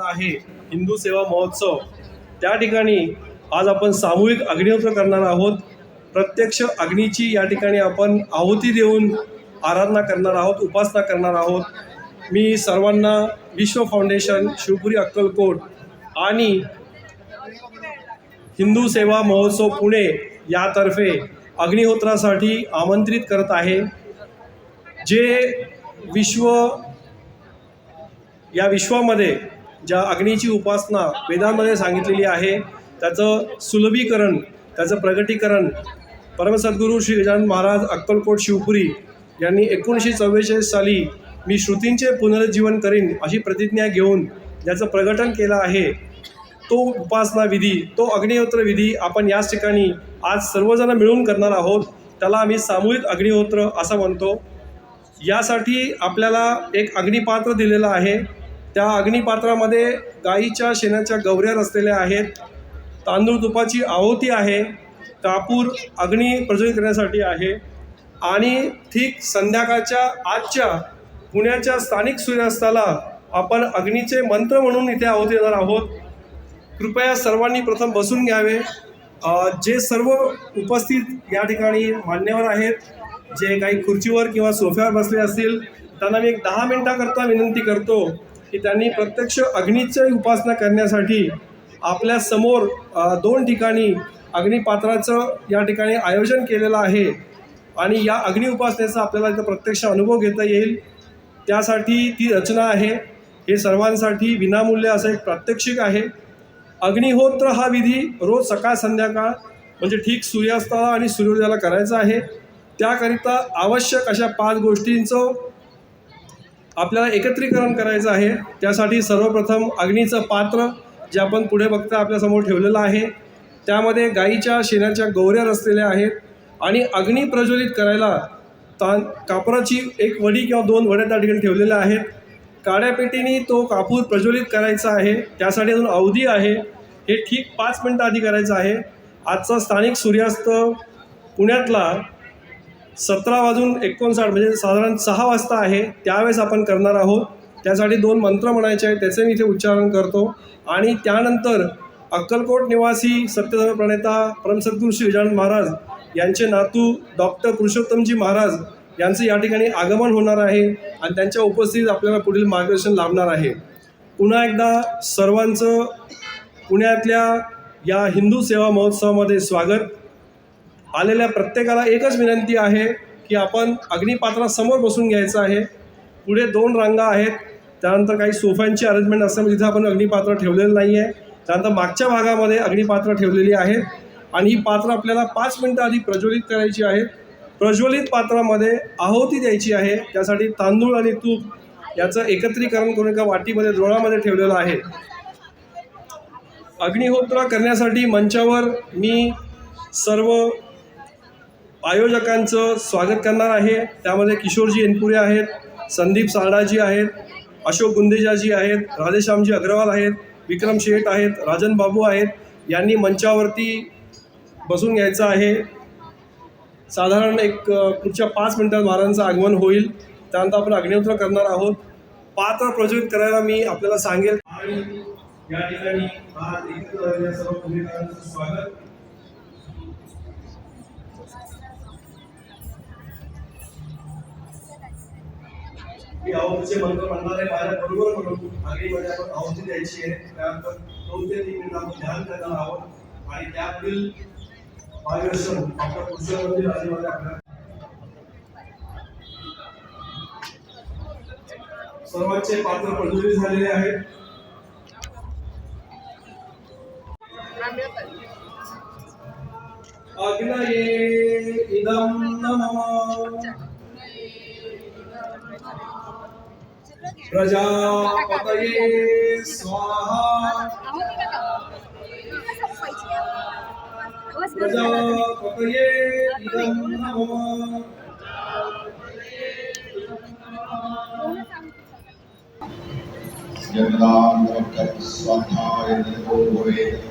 आहे. हिंदू सेवा महोत्सव. त्या ठिकाणी आज आपण सामूहिक अग्निहोत्र करणार आहोत. प्रत्यक्ष अग्नीची या ठिकाणी आपण आहुती देऊन आराधना करणार आहोत उपासना करणार आहोत. मी सर्वांना विश्व फाउंडेशन शिवपुरी अक्कलकोट आणि हिंदू सेवा महोत्सव पुणे यातर्फे अग्निहोत्रासाठी आमंत्रित करत आहे. जे विश्व या विश्वामध्ये ज्या अग्नीची उपासना वेदांमध्ये सांगितलेली आहे त्याचं सुलभीकरण त्याचं प्रगटीकरण परमसद्गुरू श्री गजानन महाराज अक्कलकोट शिवपुरी यांनी एकोणीसशे चव्वेचाळीस साली मी श्रुतींचे पुनरुज्जीवन करीन अशी प्रतिज्ञा घेऊन ज्याचं प्रकटन केलं आहे तो उपासना विधी तो अग्निहोत्र विधी आपण याच ठिकाणी आज सर्वजण मिळून करणार आहोत त्याला आम्ही सामूहिक अग्निहोत्र असं म्हणतो. यासाठी आपल्याला एक अग्निपात्र दिलेलं आहे. त्या अग्निपात्रामध्ये गाईच्या शेणाच्या गवऱ्या रचलेल्या आहेत. तांदूळ तुपाची आहुती आहे. कापूर अग्नी प्रज्वलित करण्यासाठी आहे. आणि ठीक संध्याकाळच्या आजच्या पुण्याच्या स्थानिक सूर्यास्ताला आपण अग्नीचे मंत्र म्हणून इथे आहुती देणार आहोत. कृपया सर्वांनी प्रथम बसून घ्यावे. जे सर्व उपस्थित या ठिकाणी मान्यवर आहेत जे काही खुर्चीवर किंवा सोफ्यावर बसले असतील त्यांना मी एक दहा मिनिटाकरता विनंती करतो. की त्यांनी प्रत्यक्ष अग्नीची उपासना करण्यासाठी आपल्यासमोर दोन ठिकाणी अग्निपात्राचं या ठिकाणी आयोजन केलेलं आहे आणि या अग्नि उपासनेचा आपल्याला इथं प्रत्यक्ष अनुभव घेता येईल. त्यासाठी ती रचना आहे. हे सर्वांसाठी विनामूल्य असं एक प्रात्यक्षिक आहे. अग्निहोत्र हा विधी रोज सकाळ संध्याकाळ म्हणजे ठीक सूर्यास्ताला आणि सूर्योदयाला करायचा आहे. त्याकरिता आवश्यक अशा पाच गोष्टींचं आपल्याला एकत्रीकरण करायचं आहे. त्यासाठी सर्वप्रथम अग्नीचं पात्र जे आपण पुढे बघता आपल्यासमोर ठेवलेलं आहे. त्यामध्ये गाईच्या शेणाच्या गौऱ्या रचलेल्या आहेत आणि अग्नी प्रज्वलित करायला ता कापराची एक वडी किंवा दोन वड्या त्या ठिकाणी ठेवलेल्या आहेत. काड्या पेटीने तो कापूर प्रज्वलित करायचा आहे. त्यासाठी अजून अवधी आहे. हे ठीक पाच मिनटं आधी करायचं आहे. आजचा स्थानिक सूर्यास्त पुण्यातला सतरा वाजून एकोणसाठ म्हणजे साधारण सहा वाजता आहे त्यावेळेस आपण करणार आहोत. त्यासाठी दोन मंत्र म्हणायचे आहेत त्याचे मी इथे उच्चारण करतो. आणि त्यानंतर अक्कलकोट निवासी सत्यधर्म प्रणेता परमसद्गुरू श्री गजानन महाराज यांचे नातू डॉक्टर पुरुषोत्तमजी महाराज यांचं या ठिकाणी आगमन होणार आहे आणि त्यांच्या उपस्थितीत आपल्याला पुढील मार्गदर्शन लाभणार आहे. पुन्हा एकदा सर्वांचं पुण्यातल्या या हिंदू सेवा महोत्सवामध्ये स्वागत. आलेल्या प्रत्येकाला एकच विनंती आहे की आपण अग्निपात्रासमोर बसून घ्यायचं आहे. पुढे दोन रांगा आहेत. त्यानंतर काही सोफ्यांची अरेंजमेंट असल्यामुळे तिथं आपण अग्निपात्र ठेवलेलं नाही आहे त्यानंतर मागच्या भागामध्ये अग्निपात्र ठेवलेली आहेत. आणि ही पात्र आपल्याला पाच मिनटं आधी प्रज्वलित करायची आहेत प्रज्वलित पात्रामध्ये आहुती द्यायची आहे. त्यासाठी तांदूळ आणि तूप याचं एकत्रीकरण करून एका वाटीमध्ये द्रोणामध्ये ठेवलेलं आहे. अग्निहोत्र करण्यासाठी मंचावर मी सर्व आयोजकांचं स्वागत करणार आहे. त्यामध्ये किशोरजी एनपुरे आहेत संदीप सारडाजी आहेत अशोक गुंदेजाजी आहेत राधेश्यामजी अग्रवाल आहेत विक्रम शेठ आहेत राजन बाबू आहेत. यांनी मंचावरती बसून घ्यायचं आहे. साधारण एक पुढच्या पाच मिनिटात महाराजांचं आगमन होईल. त्यानंतर आपण अग्निहोत्र करणार आहोत. पात्र प्रज्वलित करायला मी आपल्याला सांगेल. या ठिकाणी सर्व स्वागत. मी आहुतीचे मंत्र म्हणणार आहे माझ्या बरोबर म्हणून आगळीमध्ये आपण आहुती द्यायची आहे. त्यानंतर दोन ते तीन मिनिट आपण ध्यान करणार आहोत. आणि त्यापुढील मार्गदर्शन आपल्या पुरुषांमध्ये आजीमध्ये आपल्या सर्वांचे पात्र प्रज्वलित झालेले आहेत. अग्नये इदं नमः। प्रजापतये स्वाहा। प्रजापतये इदं नमः। स्वाध्याय भवेत्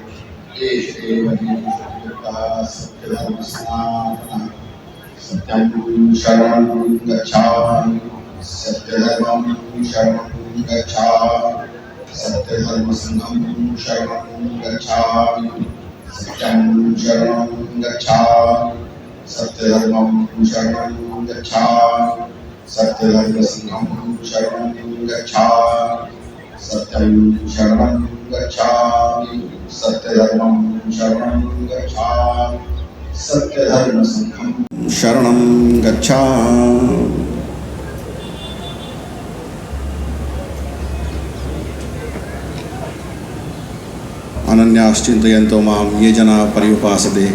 सत्यं शरणं गच्छामि। सत्यधर्मं शरणं गच्छामि सत्यधर्मसङ्घं शरणं गच्छामि सत्यं शरणं गच्छामि सत्यधर्मं शरणं गच्छामि सत्यधर्मसङ्घं शरणं गच्छामि सत्यं शरणं गच्छामि सत्यधर्मं शरणं गच्छामि सत्यधर्मसङ्घं शरणं गच्छामि अनन्याश्चिन्तयन्तो मां ये जनाः पर्युपासते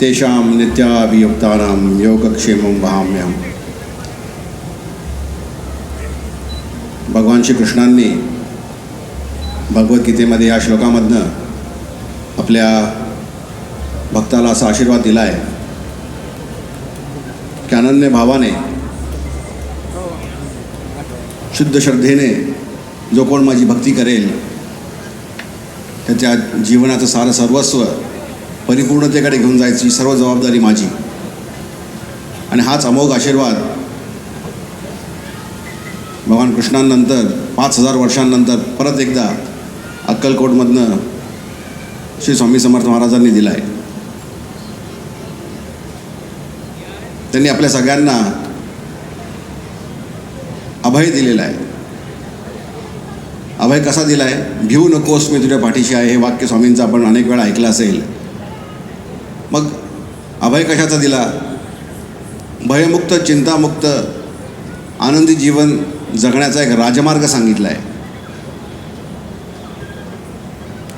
तेषां नित्याभियुक्तानां योगक्षेमं वहाम्यहम्। भगवान श्रीकृष्णांनी भगवद्गीतेमध्ये या श्लोकामधनं आपल्या भक्ताला असा आशीर्वाद दिला आहे की अनन्य भावाने शुद्ध श्रद्धेने जो कोण माझी भक्ती करेल त्याच्या जीवनाचं सारं सर्वस्व परिपूर्णतेकडे घेऊन जायची सर्व जबाबदारी माझी. आणि हाच अमोघ आशीर्वाद भगवान कृष्णांनंतर पाच हजार वर्षांनंतर परत एकदा अक्कलकोटमधनं श्री स्वामी समर्थ महाराजांनी दिला आहे त्यांनी आपल्या सगळ्यांना अभय दिलेला आहे. अभय कसा दिला आहे भिवू नकोस मी तुझ्या पाठीशी आहे हे वाक्य स्वामींचं आपण अनेक वेळा ऐकलं असेल. मग अभय कशाचा दिला? भयमुक्त चिंतामुक्त आनंदी जीवन जगण्याचा एक राजमार्ग सांगितला आहे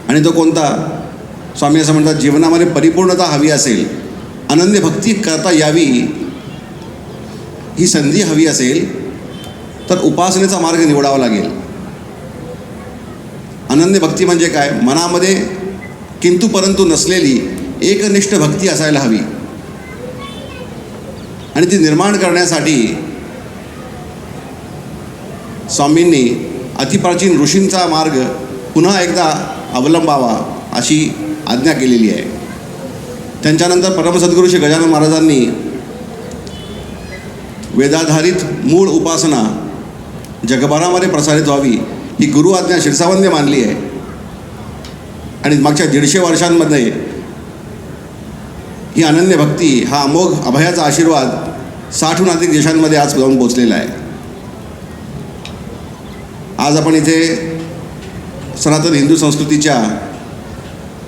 आणि तो कोणता? स्वामी असं म्हणतात जीवनामध्ये परिपूर्णता हवी असेल आनंदी भक्ती करता यावी ही संधी हवी असेल तर उपासनेचा मार्ग निवडावा लागेल. अनन्य भक्ती म्हणजे काय? मनामध्ये किंतु परंतु नसलेली एकनिष्ठ भक्ती असायला हवी. आणि ती निर्माण करण्यासाठी स्वामींनी अतिप्राचीन ऋषींचा मार्ग पुन्हा एकदा अवलंबावा अशी आज्ञा केलेली आहे. त्यांच्यानंतर परमसद्गुरू श्री गजानन महाराजांनी वेदाधारित मूळ उपासना जगभरामध्ये प्रसारित व्हावी ही गुरु आज्ञा शिरसावंदे मानली आहे. आणि मागच्या दीडशे वर्षांमध्ये ही अनन्य भक्ती हा अमोघ अभयाचा आशीर्वाद साठहून अधिक देशांमध्ये आज जाऊन पोचलेला आहे. आज आपण इथे सनातन हिंदू संस्कृतीच्या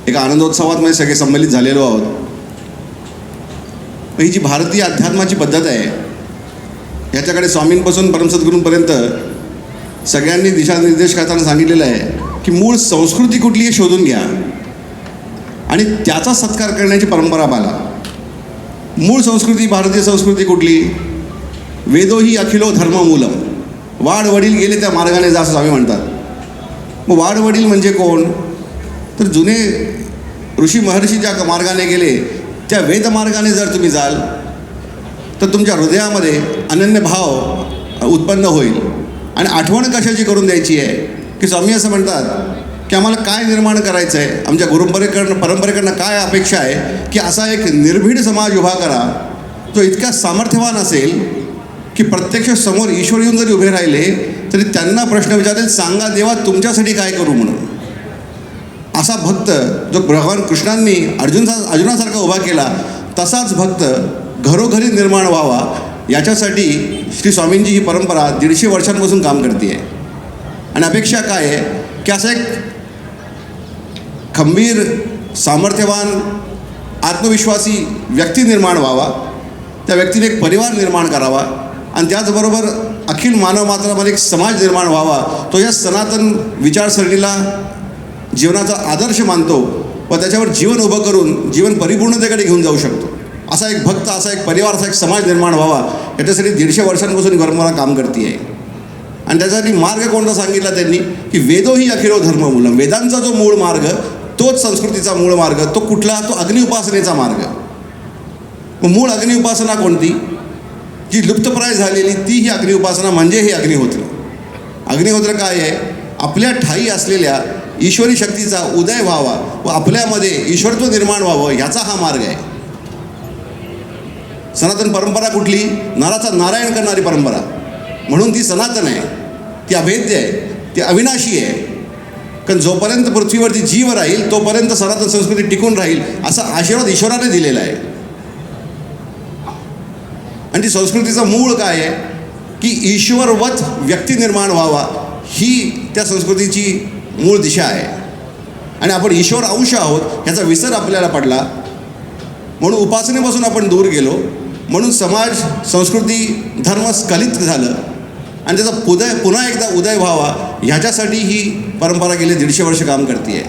एका आनंदोत्सवात सगळे संमेलित झालेलो आहोत. ही जी भारतीय अध्यात्माची पद्धत आहे ह्याच्याकडे स्वामींपासून परमसद्गुरूंपर्यंत सगळ्यांनी दिशानिर्देश करताना सांगितलेलं आहे की मूळ संस्कृती कुठली आहे शोधून घ्या. आणि त्याचा सत्कार करण्याची परंपरा पाला. मूळ संस्कृती भारतीय संस्कृती कुठली? वेदो ही अखिलो धर्ममूलम वाढ वडील गेले त्या मार्गाने जा असं स्वामी म्हणतात. मग वाढ वडील म्हणजे कोण? तर जुने ऋषी महर्षी ज्या मार्गाने गेले त्या वेदमार्गाने जर तुम्ही जाल तर तुमच्या हृदयामध्ये अनन्य भाव उत्पन्न होईल. आणि आठवण कशाची करून द्यायची आहे? की स्वामी असं म्हणतात की आम्हाला काय निर्माण करायचं आहे आमच्या गुरुपरेकडनं परंपरेकडनं काय अपेक्षा आहे? की असा एक निर्भीड समाज उभा करा तो इतका सामर्थ्यवान असेल की प्रत्यक्ष समोर ईश्वर येऊन जरी उभे राहिले तरी त्यांना प्रश्न विचारेल सांगा देवा तुमच्यासाठी काय करू म्हणून? असा भक्त जो भगवान कृष्णांनी अर्जुनचा अर्जुनासारखा उभा केला तसाच भक्त घरोघरी निर्माण व्हावा याच्यासाठी श्री स्वामींची ही परंपरा दीडशे वर्षांपासून काम करते आहे. आणि अपेक्षा काय आहे? की असा एक खंबीर सामर्थ्यवान आत्मविश्वासी व्यक्ती निर्माण व्हावा. त्या व्यक्तीने एक परिवार निर्माण करावा. आणि त्याचबरोबर अखिल मानव मात्रामध्ये एक समाज निर्माण व्हावा. तो या सनातन विचारसरणीला जीवनाचा आदर्श मानतो व त्याच्यावर जीवन उभं करून जीवन परिपूर्णतेकडे घेऊन जाऊ शकतो. असा एक भक्त असा एक परिवार असा एक समाज निर्माण व्हावा. याच्यासाठी दीडशे वर्षांपासून ही काम करते आहे आणि त्यासाठी मार्ग कोणता सांगितला त्यांनी? की वेदो ही धर्म मुलं वेदांचा जो मूळ मार्ग तोच संस्कृतीचा मूळ मार्ग तो कुठला? तो अग्निउपासनेचा मार्ग. मग मूळ अग्निउपासना कोणती? जी लुप्तप्राय झालेली ती ही अग्निउपासना म्हणजे हे अग्निहोत्र. अग्निहोत्र काय आहे? आपल्या ठाई असलेल्या ईश्वरी शक्तीचा उदय व्हावा व आपल्यामध्ये ईश्वरत्व निर्माण व्हावं ह्याचा हा मार्ग आहे. सनातन परंपरा कुठली? नाराचा नारायण करणारी परंपरा. म्हणून ती सनातन आहे ती अभेद्य आहे ती अविनाशी आहे. कारण जोपर्यंत पृथ्वीवरती जीव राहील तोपर्यंत सनातन संस्कृती टिकून राहील असा आशीर्वाद ईश्वराने दिलेला आहे. आणि ती संस्कृतीचं मूळ काय आहे? की ईश्वरवत व्यक्ती निर्माण व्हावा ही त्या संस्कृतीची मूळ दिशा आहे. आणि आपण ईश्वर अंश आहोत ह्याचा विसर आपल्याला पडला. म्हणून उपासनेपासून आपण दूर गेलो. म्हणून समाज संस्कृती धर्म स्खलित झालं. आणि त्याचा उदय पुन्हा एकदा उदय व्हावा ह्याच्यासाठी ही परंपरा गेली दीडशे वर्ष काम करते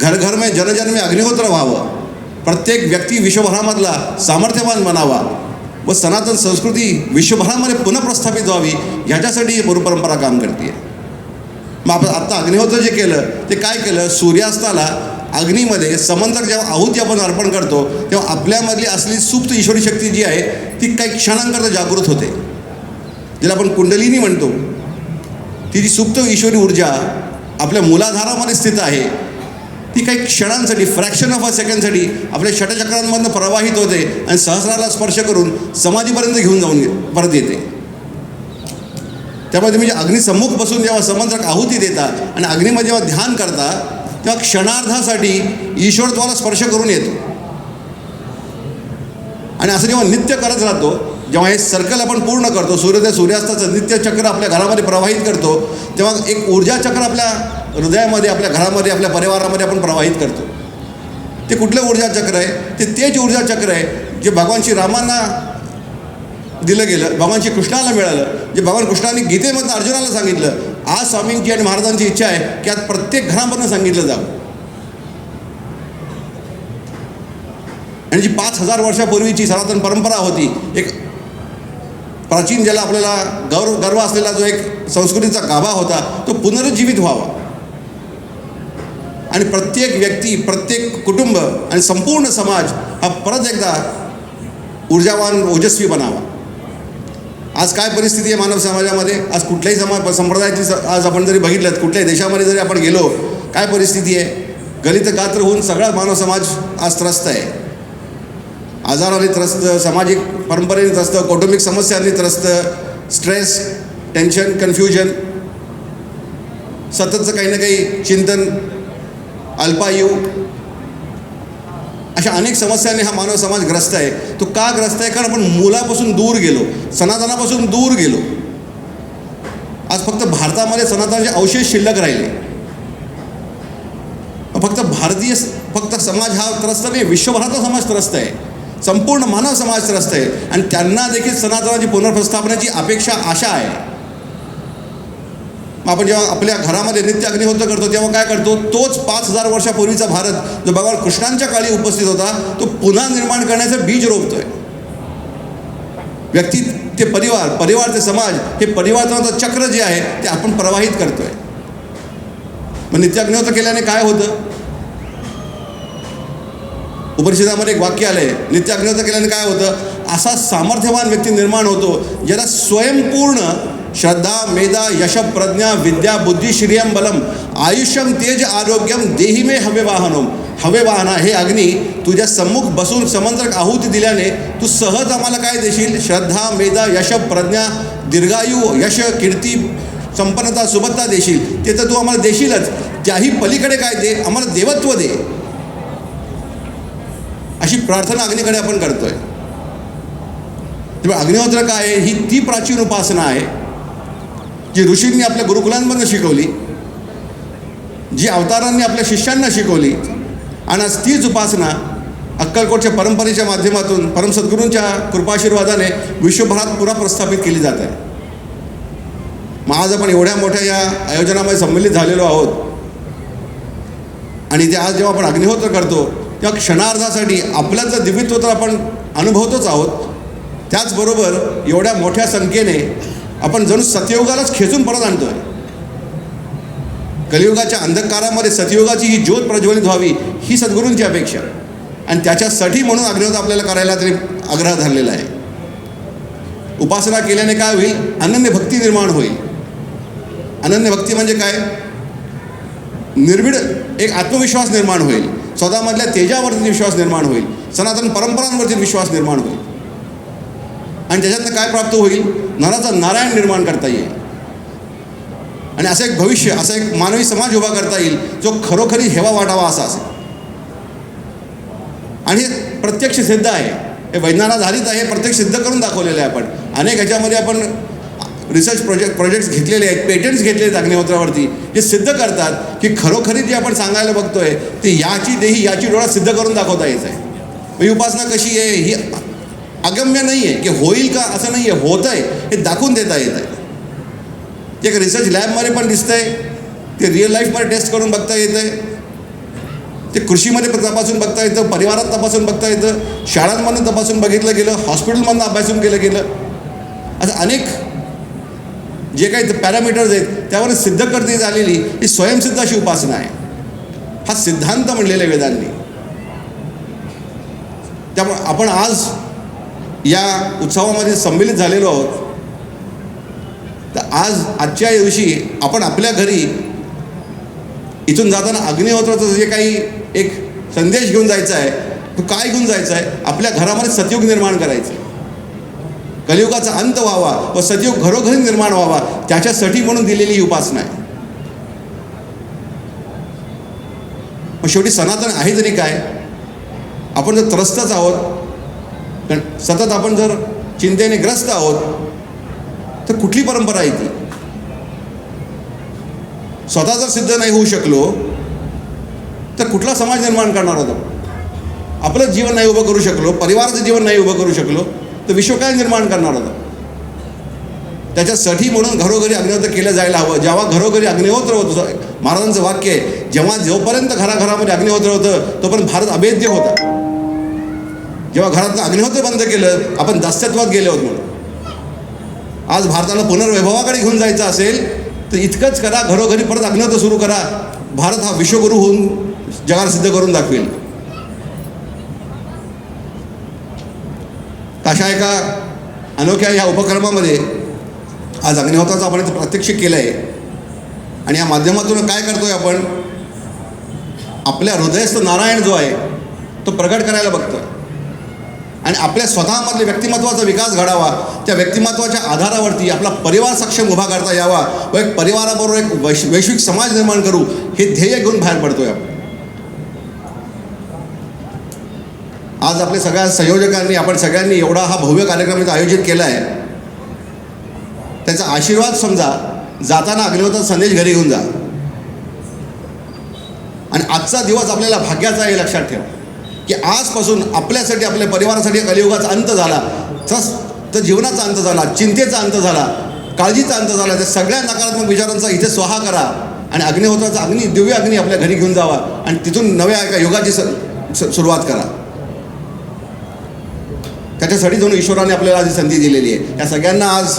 घर घर में जनजन में अग्निहोत्र व्हावं. प्रत्येक व्यक्ती विश्वभरामधला सामर्थ्यवान बनावा व सनातन संस्कृती विश्वभरामध्ये पुन्हा प्रस्थापित व्हावी ह्याच्यासाठी ही परंपरा काम करते मग आपण आत्ता अग्निहोत्र जे केलं ते काय केलं? सूर्यास्ताला अग्नीमध्ये समंतर जेव्हा आहुती आपण अर्पण करतो तेव्हा आपल्यामधली असली सुप्त ईश्वरी शक्ती जी आहे ती काही क्षणांकरता जागृत होते. ज्याला आपण कुंडलिनी म्हणतो. ती जी सुप्त ईश्वरी ऊर्जा आपल्या मुलाधारामध्ये स्थित आहे ती काही क्षणांसाठी फ्रॅक्शन ऑफ अ सेकंडसाठी आपल्या षटचक्रांमधनं प्रवाहित होते आणि सहस्राला स्पर्श करून समाधीपर्यंत घेऊन जाऊन परत येते. त्यामुळे तुम्ही जे अग्निसम्मुख बसून जेव्हा समंत्रक आहुती देता आणि अग्नीमध्ये जेव्हा ध्यान करता तेव्हा क्षणार्धासाठी ईश्वर तुम्हाला स्पर्श करून येतो. आणि असं जेव्हा नित्य करत राहतो जेव्हा हे सर्कल आपण पूर्ण करतो सूर्योदय सूर्यास्ताचं नित्य चक्र आपल्या घरामध्ये प्रवाहित करतो तेव्हा एक ऊर्जा चक्र आपल्या हृदयामध्ये आपल्या घरामध्ये आपल्या परिवारामध्ये आपण प्रवाहित करतो. ते कुठलं ऊर्जा चक्र आहे? ते तेच ऊर्जा चक्र आहे जे भगवान श्री रामांना दिलं गेलं भगवान श्री कृष्णाला मिळालं जे भगवान कृष्णाने गीतेमधनं अर्जुनाला सांगितलं आज स्वामींची आणि महाराजांची इच्छा आहे की आज प्रत्येक घरामधनं सांगितलं जावं. आणि जी पाच हजार वर्षापूर्वीची सनातन परंपरा होती एक प्राचीन ज्याला आपल्याला गौरव गर्व असलेला जो एक संस्कृतीचा गाभा होता तो पुनरुज्जीवित व्हावा. आणि प्रत्येक व्यक्ती प्रत्येक कुटुंब आणि संपूर्ण समाज हा परत एकदा ऊर्जावान ओजस्वी बनावा. आज काय परिस्थिती आहे मानव समाजामध्ये? आज कुठल्याही समाज संप्रदायाची आज आपण जरी बघितलं कुठल्याही देशामध्ये जरी आपण गेलो काय परिस्थिती आहे? गलित गात्र होऊन सगळा मानव समाज आज त्रस्त आहे. आजाराने त्रस्त सामाजिक परंपरेने त्रस्त कौटुंबिक समस्यांनी त्रस्त स्ट्रेस टेन्शन कन्फ्युजन सततचं काही ना काही चिंतन अल्पायू अशा अनेक समस्यांनी हा मानव समाज ग्रस्त आहे. तो का ग्रस्त आहे? कारण आपण मुलापासून दूर गेलो. सनातनापासून दूर गेलो. आज फक्त भारतामध्ये सनातनाचे अवशेष शिल्लक राहिले. फक्त भारतीय फक्त समाज हा त्रस्त नाही विश्वभराचा समाज त्रस्त आहे. संपूर्ण मानव समाज त्रस्त आहे. आणि त्यांना देखील सनातनाची पुनर्प्रस्थापनाची अपेक्षा आशा आहे. आपण जेव्हा आपल्या घरामध्ये नित्य अग्निहोत्र करतो तेव्हा काय करतो? तोच पाच हजार वर्षापूर्वीचा भारत जो भगवान कृष्णांच्या काळी उपस्थित होता तो पुन्हा निर्माण करण्याचं बीज रोवतोय व्यक्ती ते परिवार परिवार ते समाज हे परिवाराचं चक्र जे आहे ते आपण प्रवाहित करतोय. मग नित्य अग्निहोत्र केल्याने काय होतं? उपनिषदामध्ये एक वाक्य आलंय नित्य अग्निहोत्र केल्याने काय होतं? असा सामर्थ्यवान व्यक्ती निर्माण होतो ज्याला स्वयंपूर्ण श्रद्धा मेधा यश प्रज्ञा विद्या बुद्धी श्रियम बलम आयुष्यम तेज आरोग्यम देही मे हवे वाहनम. हवे वाहना हे अग्नी तुझ्या सम्मुख बसून समंत्रक आहुती दिल्याने तू सहज आम्हाला काय देशील? श्रद्धा मेधा यश प्रज्ञा दीर्घायू यश कीर्ती संपन्नता सुबत्ता देशील. ते तर तू आम्हाला देशीलच. त्याही पलीकडे काय दे? आम्हाला देवत्व दे. अशी प्रार्थना अग्नीकडे आपण करतोय. तेव्हा अग्निहोत्र काय आहे? ही ती प्राचीन उपासना आहे. जी ऋषींनी आपल्या गुरुकुलांमधून शिकवली जी अवतारांनी आपल्या शिष्यांना शिकवली आणि आज तीच उपासना अक्कलकोटच्या परंपरेच्या माध्यमातून परमसद्गुरूंच्या कृपाशीर्वादाने विश्वभरात पुन्हा प्रस्थापित केली जात आहे. मग आज आपण एवढ्या मोठ्या या आयोजनामध्ये संमिलित झालेलो आहोत. आणि ते आज जेव्हा आपण अग्निहोत्र करतो तेव्हा क्षणार्धासाठी आपलं जर दिव्यत्व तर आपण अनुभवतोच आहोत. त्याचबरोबर एवढ्या मोठ्या संख्येने आपण जणू सतयुगालाच खेचून परत आणतोय. कलियुगाच्या अंधकारामध्ये सतयुगाची ही ज्योत प्रज्वलित व्हावी ही सद्गुरूंची अपेक्षा. आणि त्याच्यासाठी म्हणून अग्निहोत्र आपल्याला करायला तरी आग्रह धरलेला आहे. उपासना केल्याने काय होईल? अनन्य भक्ती निर्माण होईल. अनन्य भक्ती म्हणजे काय? निर्भीड एक आत्मविश्वास निर्माण होईल. स्वतःमधल्या तेजावरती विश्वास निर्माण होईल. सनातन परंपरांवरती विश्वास निर्माण होईल. आणि त्याच्यातनं काय प्राप्त होईल? नराचा नारायण निर्माण करता येईल. आणि असं एक भविष्य असा एक मानवी समाज उभा करता येईल जो खरोखरी हेवा वाटावा असा असेल. आणि हे प्रत्यक्ष सिद्ध आहे. हे वैज्ञानात आधारित आहे प्रत्यक्ष सिद्ध करून दाखवलेलं आहे आपण. अनेक ह्याच्यामध्ये आपण रिसर्च प्रोजेक्ट प्रोजेक्ट्स घेतलेले आहेत पेटंट्स घेतले आहेत अग्निहोत्रावरती जे सिद्ध करतात की खरोखरी जे आपण सांगायला बघतोय ते याची देही याची डोळा सिद्ध करून दाखवता येत आहे. ही उपासना कशी आहे? ही अगम्य नाही आहे की होईल का असं नाही आहे होत आहे हे दाखवून देता येत आहे. ते एक रिसर्च लॅबमध्ये पण दिसतंय ते रिअल लाईफमध्ये टेस्ट करून बघता येतं आहे ते कृषीमध्ये पण तपासून बघता येतं परिवारात तपासून बघता येतं शाळांमधून तपासून बघितलं गेलं हॉस्पिटलमधून अभ्यासून केलं गेलं. असं अनेक जे काही पॅरामीटर्स आहेत त्यावर सिद्ध करते झालेली ही स्वयंसिद्ध अशी उपासना आहे. हा सिद्धांत म्हणलेला वेदांनी. त्यामुळे आपण आज या उत्सवामध्ये संमेलित झालेलो आहोत. तर आज आजच्या दिवशी आपण आपल्या घरी इथून जाताना अग्निहोत्राचं जे काही एक संदेश घेऊन जायचा आहे तो काय घेऊन जायचा आहे आपल्या घरामध्ये सतयुग निर्माण करायचं कलियुगाचा अंत व्हावा व सतयुग घरोघरी निर्माण व्हावा त्याच्यासाठी म्हणून दिलेली ही उपासना आहे. मग शेवटी सनातन आहे तरी काय आपण जर त्रस्तच आहोत कारण सतत आपण जर चिंतेने ग्रस्त आहोत तर कुठली परंपरा आहे ती? स्वतः जर सिद्ध नाही होऊ शकलो तर कुठला समाज निर्माण करणार होतो आपलं जीवन नाही उभं करू शकलो परिवाराचं जीवन नाही उभं करू शकलो तर विश्व काय निर्माण करणार होतं त्याच्यासाठी म्हणून घरोघरी अग्निहोत्र केलं जायला हवं. जेव्हा घरोघरी अग्निहोत्र होतं महाराजांचं वाक्य आहे जेव्हा जोपर्यंत घराघरामध्ये अग्निहोत्र होतं तोपर्यंत भारत अभेद्य होता. जेव्हा घरातलं अग्निहोत्र बंद केलं आपण दास्यत्वात गेले होत म्हणून. आज भारताला पुनर्वैभवाकडे घेऊन जायचं असेल तर इतकंच करा घरोघरी परत अग्निहोत्र सुरू करा. भारत हा विश्वगुरू होऊन जगाला सिद्ध करून दाखवेल. अशा एका अनोख्या या उपक्रमामध्ये आज अग्निहोत्राचं आपण इथं प्रात्यक्षिक केलं आहे आणि या माध्यमातून काय करतोय आपण? आपल्या हृदयस्थ नारायण जो आहे तो प्रकट करायला बघतोय. आणि आपल्या स्वतःमधले व्यक्तिमत्वाचा विकास घडावा त्या व्यक्तिमत्वाच्या आधारावरती आपला परिवार सक्षम उभा करता यावा व एक परिवाराबरोबर एक वैश वैश्विक समाज निर्माण करू हे ध्येय घेऊन बाहेर पडतोय आपण. आज आपल्या सगळ्या संयोजकांनी आपण सगळ्यांनी एवढा हा भव्य कार्यक्रम इथं आयोजित केला आहे त्याचा आशीर्वाद समजा जाताना अग्निहोत्राचा संदेश घरी घेऊन जा. आणि आजचा दिवस आपल्याला भाग्याचा आहे हे लक्षात ठेवा. की आजपासून आपल्यासाठी आपल्या परिवारासाठी कलियुगाचा अंत झाला. तस तर जीवनाचा अंत झाला चिंतेचा अंत झाला काळजीचा अंत झाला. त्या सगळ्या नकारात्मक विचारांचा इथे स्वाहा करा आणि अग्निहोत्राचा अग्नी दिव्य अग्नी आपल्या घरी घेऊन जावा आणि तिथून नव्या एका युगाची स- स- सुरुवात करा. त्याच्यासाठी जाऊन ईश्वराने आपल्याला आज संधी दिलेली आहे. या सगळ्यांना आज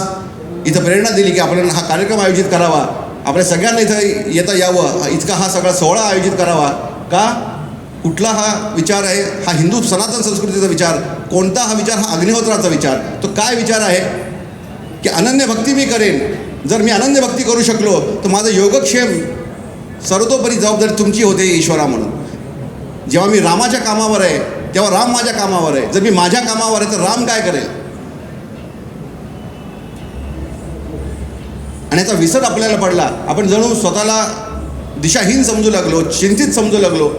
इथं प्रेरणा दिली की आपण हा कार्यक्रम आयोजित करावा. आपल्या सगळ्यांना इथं येता यावं. इतका हा सगळा सोहळा आयोजित करावा. का? कुठला हा विचार आहे? हा हिंदू सनातन संस्कृतीचा विचार. कोणता हा विचार? हा अग्निहोत्राचा विचार. तो काय विचार आहे? की अनन्य भक्ती मी करेन. जर मी अनन्य भक्ती करू शकलो तर माझं योगक्षेम सर्वतोपरी जबाबदारी तुमची होते ईश्वरा म्हणून. जेव्हा मी रामाच्या कामावर आहे तेव्हा राम माझ्या कामावर आहे. जर मी माझ्या कामावर आहे तर राम काय करेल? आणि याचा विसर आपल्याला पडला. आपण जणू स्वतःला दिशाहीन समजू लागलो चिंतित समजू लागलो.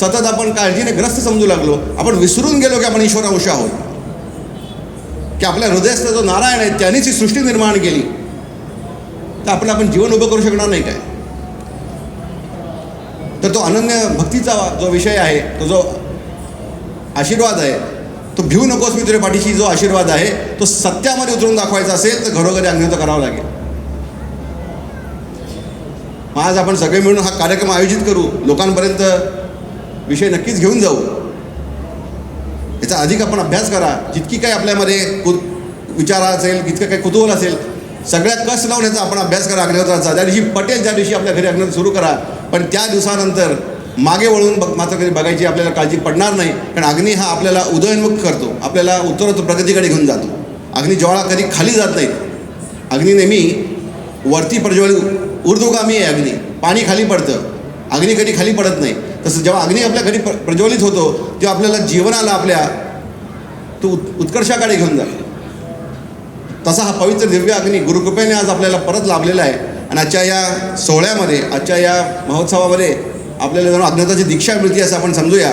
सतत आपण काळजीने ग्रस्त समजू लागलो. आपण विसरून गेलो की आपण ईश्वरांश आहोत की आपल्या हृदयस्थ जो नारायण आहे त्यांनीच ही सृष्टी निर्माण केली. तर आपलं आपण जीवन उभं करू शकणार नाही काय? तर तो अनन्य भक्तीचा जो विषय आहे तो जो आशीर्वाद आहे तो भिवू नकोस मी तुझ्या पाठीशी जो आशीर्वाद आहे तो सत्यामध्ये उतरून दाखवायचा असेल तर घरोघरी अग्निहोत्र करावं लागेल. मग आज आपण सगळे मिळून हा कार्यक्रम आयोजित करू. लोकांपर्यंत विषय नक्कीच घेऊन जाऊ. याचा अधिक आपण अभ्यास करा. जितकी काही आपल्यामध्ये कु विचार असेल जितकं काही कुतूहल असेल सगळ्यात कस लावून याचा आपण अभ्यास करा अग्निहोत्राचा ज्या दिवशी पटेल त्या दिवशी आपल्या घरी अग्निहोत्र सुरू करा. पण त्या दिवसानंतर मागे वळून बघ मात्र कधी बघायची आपल्याला काळजी पडणार नाही. कारण अग्नी हा आपल्याला उदयनमुख करतो. आपल्याला उत्तरोत्तर प्रगतीकडे घेऊन जातो. अग्नी ज्वाळा कधी खाली जात नाही. अग्नी नेहमी वरती प्रज्वलित ऊर्ध्वगामी आहे अग्नी. पाणी खाली पडतं. अग्नी कधी खाली पडत नाही. तसं जेव्हा अग्नी आपल्या घरी प्रज्वलित होतो तेव्हा आपल्याला जीवनाला आपल्या तो उत् उत्कर्षाकडे घेऊन जातो तसा हा पवित्र दिव्य अग्नी गुरुकृपेने आज आपल्याला परत लाभलेला आहे. आणि आजच्या या सोहळ्यामध्ये आजच्या या महोत्सवामध्ये आपल्याला जणू अज्ञाताची दीक्षा मिळते असं आपण समजूया.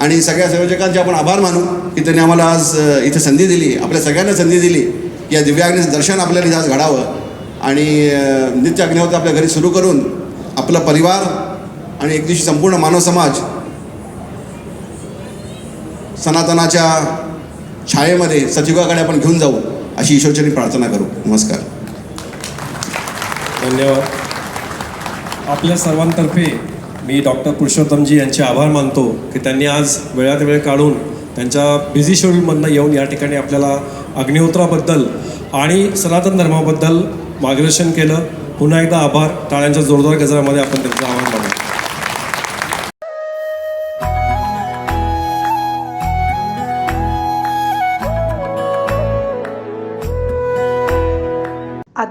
आणि सगळ्या संयोजकांचे आपण आभार मानू की त्यांनी आम्हाला आज इथे संधी दिली आपल्या सगळ्यांना संधी दिली. की या दिव्याग्नीचं दर्शन आपल्याला इथे आज घडावं. आणि नित्य अग्निहोत्र आपल्या घरी सुरू करून आपला परिवार आणि एक दिवशी संपूर्ण मानव समाज सनातनाच्या छायेमध्ये सचिवाकडे आपण घेऊन जाऊ अशी ईश्वरचरणी प्रार्थना करू. नमस्कार. धन्यवाद. आपल्या सर्वांतर्फे मी डॉक्टर पुरुषोत्तमजी यांचे आभार मानतो की त्यांनी आज वेळात वेळ काढून त्यांच्या बिझी शेड्यूलमधनं येऊन या ठिकाणी आपल्याला अग्निहोत्राबद्दल आणि सनातन धर्माबद्दल मार्गदर्शन केलं. पुन्हा एकदा आभार. टाळ्यांच्या जोरदार गजरामध्ये आपण त्यांचं आभार